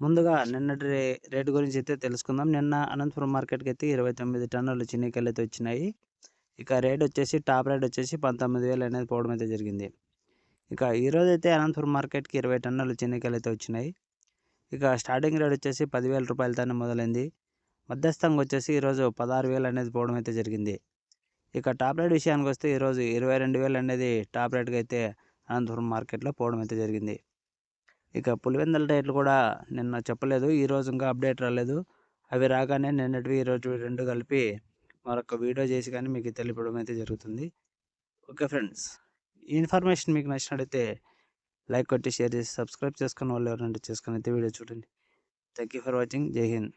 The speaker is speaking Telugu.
ముందుగా నిన్నటి రే- రేటు గురించి అయితే తెలుసుకుందాం. నిన్న అనంతపురం మార్కెట్కి అయితే ఇరవై తొమ్మిది టన్నులు చిన్నికాయలు అయితే వచ్చినాయి. ఇక రేట్ వచ్చేసి టాప్ రేట్ వచ్చేసి పంతొమ్మిది వేలు అనేది పోవడం అయితే జరిగింది. ఇక ఈరోజు అయితే అనంతపురం మార్కెట్కి ఇరవై టన్నులు చిన్నికాయలు అయితే వచ్చినాయి. ఇక స్టార్టింగ్ రేట్ వచ్చేసి పదివేల రూపాయలతోనే మొదలైంది. మధ్యస్థంగా వచ్చేసి ఈరోజు పదహారు వేలు అనేది పోవడం అయితే జరిగింది. ఇక టాప్ రేట్ విషయానికి వస్తే ఈరోజు ఇరవై రెండు వేలు అనేది టాప్ రేట్గా అయితే అనంతపురం మార్కెట్లో పోవడం అయితే జరిగింది. ఇక పులివెందుల రేట్లు కూడా నిన్న చెప్పలేదు ఈరోజు ఇంకా అప్డేట్ రాలేదు. అవి రాగానే నిన్నటివి ఈరోజు రెండు కలిపి మరొక వీడియో చేసి కానీ మీకు తెలియపడం అయితే జరుగుతుంది. ఓకే ఫ్రెండ్స్ ఈ ఇన్ఫర్మేషన్ మీకు నచ్చినట్టయితే లైక్ కొట్టి షేర్ చేసి సబ్స్క్రైబ్ చేసుకున్న వాళ్ళు ఎవరంటే చేసుకుని అయితే వీడియో చూడండి. Thank you for watching. Jai Hind.